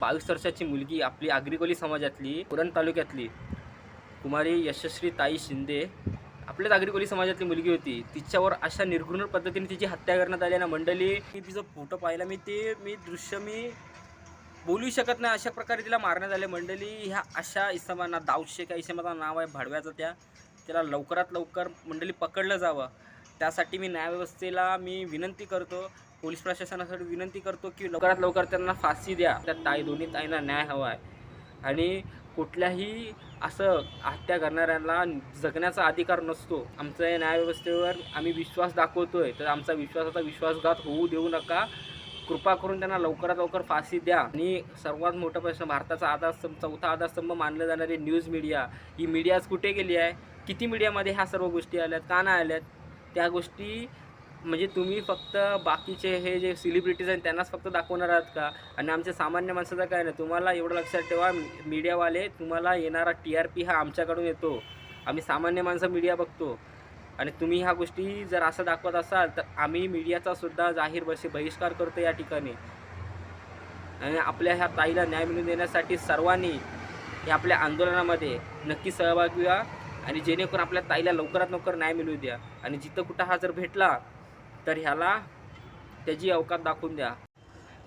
बावीस वर्षाची मुलगी आपली आग्रिकोली समाजातली पुरण तालुक्यातली कुमारी यशस्वी ताई शिंदे आपल्याच आग्रिकोली समाजातली मुलगी होती. तिच्यावर अशा निर्घृण पद्धतीने तिची हत्या करण्यात आली ना मंडळी मी तिचा फोटो पाहिला मी ते मी दृश्य मी बोलू शकत नाही. अशा प्रकारे तिला मारण्यात आले. मंडळी ह्या अशा इसमांना दाऊशे का इसमाचं नाव आहे भाडव्याचं त्या त्याला लवकरात लवकर मंडळी पकडलं जावं. त्यासाठी मी न्यायव्यवस्थेला मी विनंती करतो. पोलीस प्रशासनासाठी विनंती करतो की लवकरात लवकर त्यांना फाशी द्या. त्या ताई दोन्ही ताईंना न्याय हवा आहे आणि कुठल्याही असं हत्या करणाऱ्यांना जगण्याचा अधिकार नसतो. आमच्या या न्यायव्यवस्थेवर आम्ही विश्वास दाखवतोय. तर आमचा विश्वासाचा विश्वासघात होऊ देऊ नका. कृपा करून त्यांना लवकरात लवकर फाशी द्या. आणि सर्वात मोठा प्रश्न भारताचा आधारस्तंभ चौथा आधारस्तंभ मानले जाणारे न्यूज मीडिया. ही मीडियाज कुठे गेली आहे? किती मीडियामध्ये ह्या सर्व गोष्टी आल्यात? का नाही आल्यात? त्या गोष्टी म्हणजे तुम्ही फक्त बाकीचे हे जे सेलिब्रिटीज आहेत त्यांनाच फक्त दाखवणार आहात का? आणि आमच्या सामान्य माणसाचं काय नाही तुम्हाला एवढं लक्षात ठेवा मीडियावाले तुम्हाला येणारा टी आर पी हा आमच्याकडून येतो. आम्ही सामान्य माणसं मीडिया बघतो. आणि तुम्ही ह्या गोष्टी जर असं दाखवत असाल तर आम्ही मीडियाचा सुद्धा जाहीर बशी बहिष्कार करतो या ठिकाणी. आणि आपल्या ह्या ताईला न्याय मिळवून देण्यासाठी सर्वांनी या आपल्या आंदोलनामध्ये नक्की सहभागी व्हा. आणि जेणेकरून आपल्या ताईला लवकरात लवकर न्याय मिळवू द्या. आणि जिथं कुठं हा जर भेटला तर ह्याला त्याची अवकात दाखवून द्या.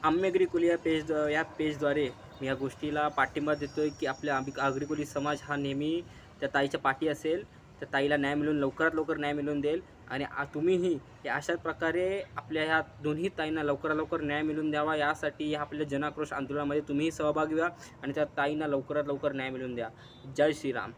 आम्यग्री कुली या पेज या पेजद्वारे मी या गोष्टीला पाठिंबा देतोय की आपल्या आग्रि- समाज हा नेहमी त्या ताईच्या पाठी असेल. त्या ताईला न्याय मिळून लवकरात लवकर न्याय मिळवून देईल. आणि तुम्हीही या अशाच प्रकारे आपल्या ह्या दोन्ही ताईंना लवकरात लवकर न्याय मिळवून द्यावा. यासाठी ह्या आपल्या जनाक्रोश आंदोलनामध्ये तुम्हीही सहभागी व्हा आणि त्या ताईंना लवकरात लवकर न्याय मिळवून द्या. जय श्रीराम.